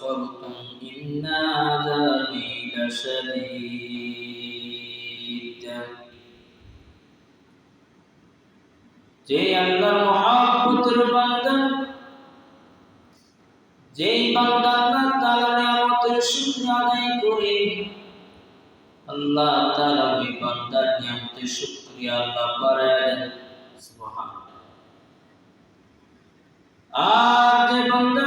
كفرتم إن عذابي لشديد যে আল্লাহ মহাব্বতের বান্দা যেই বান্দা আল্লাহ তাআলার নিয়ামতের শুকরিয়া আদায় করে আল্লাহ তাআলা ওই বান্দার নিয়ামতের শুকরিয়া আল্লাহ বাড়ায় দেন সুবহানাল্লাহ আর যে বান্দা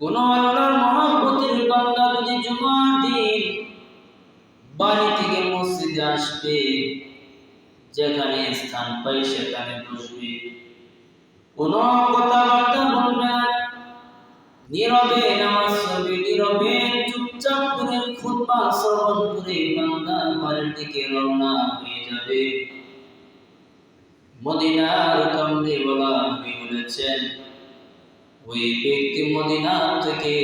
কোন আল্লাহর যদি দিন বাড়ি থেকে মসজিদে আসবে, যেখানে স্থান পাই সেখানে বসবে, কোন কথাবার্তা বলবে না, নীরবে নামাজ দিকে রওনা হয়ে যাবে। মদিনার বলা নবী বলেছেন, ওই ব্যক্তি মদিনা থেকে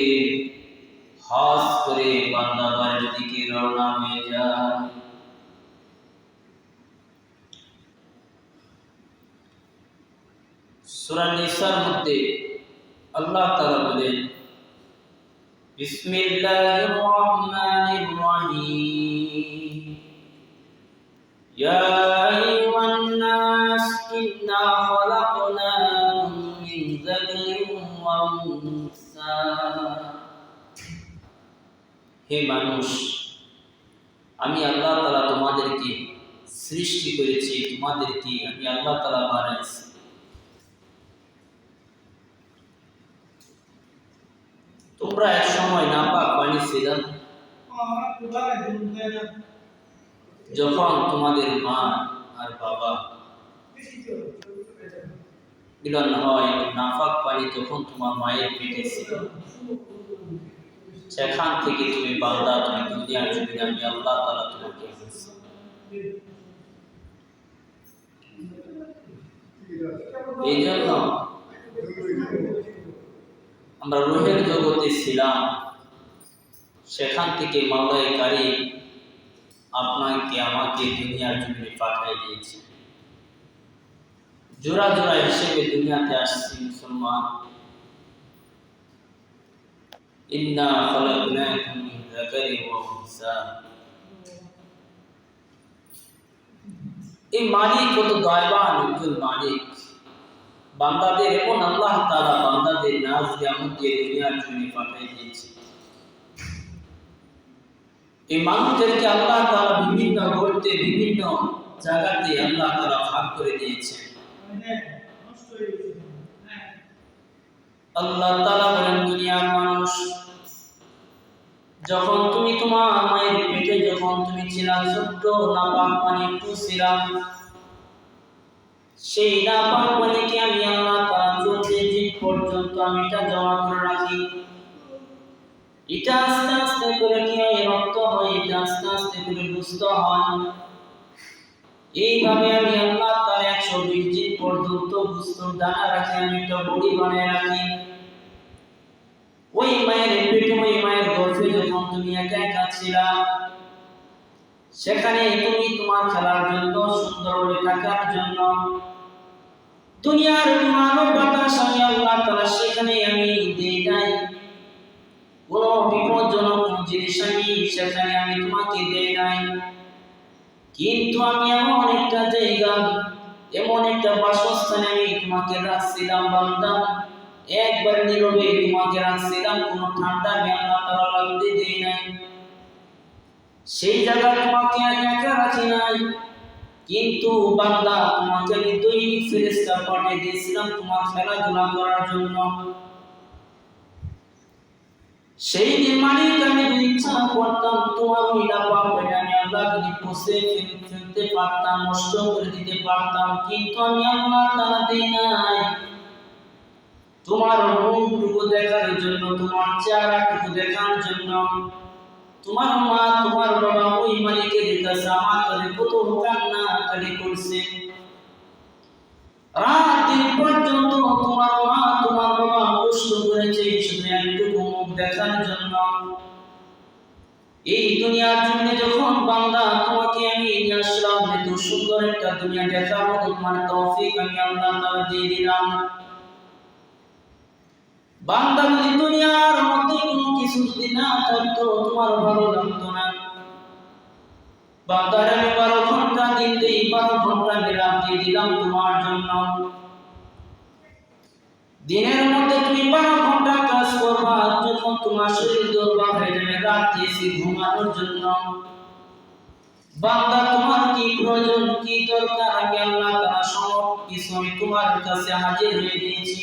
হজ করে বান্দাবাড়ির দিকে রওনা হয়ে যায়। সূরা নিসার মধ্যে আল্লাহ তাআলা বলেন, বিসমিল্লাহির রহমানির রহিম। হে মানুষ, আমি আল্লাহ তাআলা তোমাদেরকে সৃষ্টি করেছি, তোমাদেরকে আমি আল্লাহ তাআলা বানাইছি। তোমরা এক সময় নাপাক পানি ছিলাম যখন তোমাদের মা আর বাবা মিলন হয়, নাফাক পানি তখন তোমার মায়ের পেটে ছিল। সেখান থেকে তুমি বান্দা তুমি দুনিয়ার জমিনে আমি আল্লাহ তাআলা তোমাকে এই জন্য আমরা রোহের জগতে ছিলাম। সেখান থেকে মালয় কারি আপনাকে, আমাকে দুনিয়ার জন্য পাঠিয়ে দিয়েছে। জোড়া জোড়া হিসেবে দুনিয়াতে আসছি মুসলমান। ইন্না খালাকনাকুম মিন যাকারি ওয়া উনসা। এই মালিক কত দয়াবান একজন মালিক। বান্দাদের এমন আল্লাহ তাআলা বান্দাদের নাজ নিয়ামত দিয়ে দুনিয়ার জন্য পাঠিয়ে দিয়েছে। এই মানুষদেরকে আল্লাহ তাআলা বিভিন্ন গর্তে, বিভিন্ন জায়গাতে আল্লাহ তাআলা ভাগ করে দিয়েছে আল্লাহ তাআলা বলেন, দুনিয়ার মানুষ, যখন তুমি তোমার মায়ের পেটে যখন তুমি ছিলা ছোট্ট নাপাক পানি একটু ছিলাম সেই নাপাক পানিকে আমি আল্লাহ তাআলা চলতে দিন পর্যন্ত আমি এটা জমা করে রাখি। এটা আস্তে আস্তে করে কি হয় আস্তে আস্তে করে দুস্থ হয়। এইভাবে আমি আল্লাহ তার একশো বিশ দিন পর্যন্ত বুস্তর দানা রাখি, আমি একটা বড়ি বানিয়ে রাখি। ওই মায়ের পেটে, ওই মায়ের গর্ভে যখন তুমি একা একা ছিলা, সেখানে তুমি তোমার খেলার জন্য সুন্দরভাবে থাকার জন্য, দুনিয়ার মানব বাতাস আমি আল্লাহ তাআলা সেখানে আমি দেই নাই। বিপজ্জনক জিনিস আমি সেখানে আমি তোমাকে দেই নাই। কিন্তু আমি এমন একটা জায়গা, এমন একটা বাসস্থানে আমি তোমাকে রাখছিলাম, বান্দা। একবার নীরবে তোমাকে রাখছিলাম, কোনো ঠান্ডা আমি আল্লাহ তাআলা লাগতে দেই নাই। সেই জায়গা তোমাকে আমি একা রাখি নাই। কিন্তু বান্দা, তোমাকে আমি দৈনিক ফেরেশতা পাঠিয়ে দিয়েছিলাম তোমার খেলাধুলা করার জন্য। সেই দিন আমি ইচ্ছা করতাম, তোমার ওই লাফা আমি আল্লাহ যদি ফেলতে পারতাম, নষ্ট করে দিতে পারতাম, কিন্তু আমি আল্লাহ তালা দেই নাই। তোমার মুখটুকু দেখার জন্য, তোমার চেহারাটুকু দেখার জন্য, তোমার মা, তোমার বাবা ওই মালিকের কাছে আমার কাছে কত কান্না কালি করছে। রাত দিন পর্যন্ত তোমার মা, তোমার বাবা কষ্ট করেছে জন্য। এই দুনিয়ার জন্য যখন বান্দা তোমাকে আমি নিয়ে আসলাম এত সুন্দর একটা দুনিয়া তোমার তৌফিক আমি আল্লাহ তাআলা দিয়ে দিলাম। বান্দা যদি দুনিয়ার মধ্যে কোনো কিছু যদি না তোমার ভালো লাগতো না। বান্দার আমি বারো ঘণ্টা দিন দিই, বারো ঘণ্টা রাত দিয়ে দিলাম তোমার জন্য। দিনের মধ্যে তুমি বারো যখন তোমার শরীর দুর্বল হয়ে যাবে, রাত দিয়েছি ঘুমানোর জন্য। বান্দা, তোমার কি প্রয়োজন, কি দরকার? আমি আল্লাহ তাআলা সব কিছু আমি তোমার কাছে হাজির হয়ে দিয়েছি।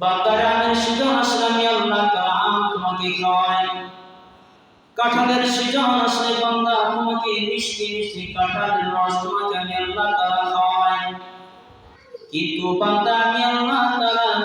বান্দারে, আমি সুজন আসলে আমি আল্লাহ তাআলা আম তোমাকে খাওয়াই। কাঁঠালের সিজন আসলে বান্দা তোমাকে মিষ্টি মিষ্টি কাঁঠালের রস তোমাকে আমি আল্লাহ তাআলা খাওয়াই। কিন্তু বান্দা, আমি আল্লাহ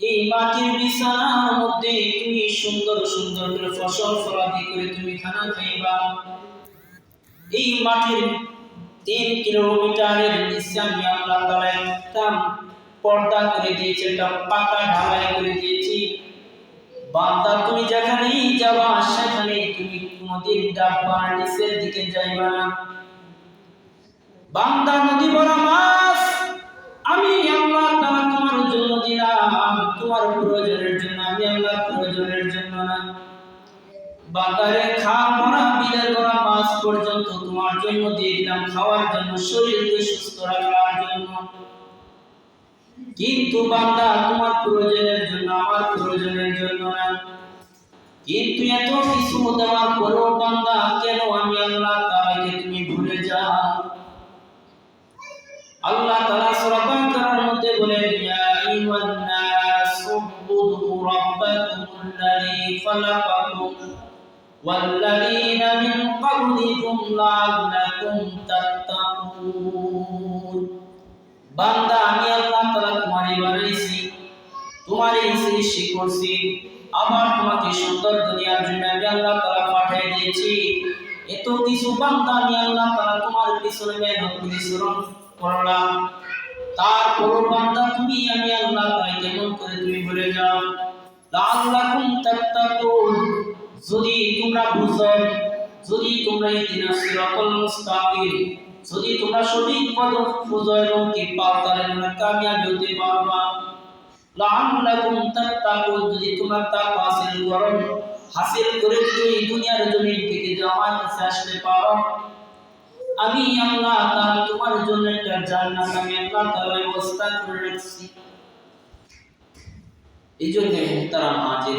এই মাটির বিছানার মধ্যে তুমি সুন্দর সুন্দর করে ফসল ফলাদি করে তুমি খানা খাইবা। এই মাটির তিন কিলোমিটারের আল্লাহ তাআলা একটা পর্দা করে দিয়েছি, একটা পাকা ঢালাই করে দিয়েছি। বান্দা, তুমি যেখানেই যাবা সেখানে তুমি কোনোদিন ডাব্বার নিচের দিকে যাইবা না। বান্দা, নদী বড় মাছ বান্দারে খাল ভরা বিলের ভরা মাছ পর্যন্ত তোমার জন্য দিয়ে দিলাম, খাওয়ার জন্য, শরীরকে সুস্থ রাখার জন্য। কিন্তু বান্দা, তোমার প্রয়োজনের জন্য, আমার প্রয়োজনের জন্য না। কিন্তু এত কিছু দেওয়ার পরেও বান্দা, কেন আমি আল্লাহ তাআলাকে তুমি ভুলে যাও? আল্লাহ তাআলা সূরা বাকারার মধ্যে বলেন, ইয়া আইয়ুহান নাস উবুদু রাব্বাকুমুল্লাযী খালাকাকুম والذين من قبلكم لعلكم تتقون বান্দা আমি আল্লাহ তাআলা তোমারই বানাইছি তোমারই সৃষ্টি করছি আবার তোমাকে সুন্দর দুনিয়ার জন্য আমি আল্লাহ তাআলা পাঠিয়ে দিয়েছি এত কিছু বান্দা আমি আল্লাহ তাআলা তোমার পিছনে মেহনত পরিশ্রম করলাম তারপর বান্দা তুমি আমি আল্লাহ তাআলা কেমন করে তুমি ভুলে যাও লাআল্লাকুম তাত্তাকুন যদি তোমরা বুঝো, যদি তোমরা এই দিন সিরাতাল মুস্তাকিম, যদি তোমরা সঠিক পথ খুঁজো এবং কি তাহলে তোমরা কামিয়াবি হতে পারবা লাআল্লাকুম তাত্তাকুন, যদি তোমরা তাকওয়া হাসিল করো, হাসিল করে যদি দুনিয়ার জমিন থেকে কাছে আসতে পারো, আমি আল্লাহ তাআলা তোমার জন্য একটা জান্নাত আমি আল্লাহ তাআলা ব্যবস্থা করে রাখছি। এই জন্য তারা মাঝে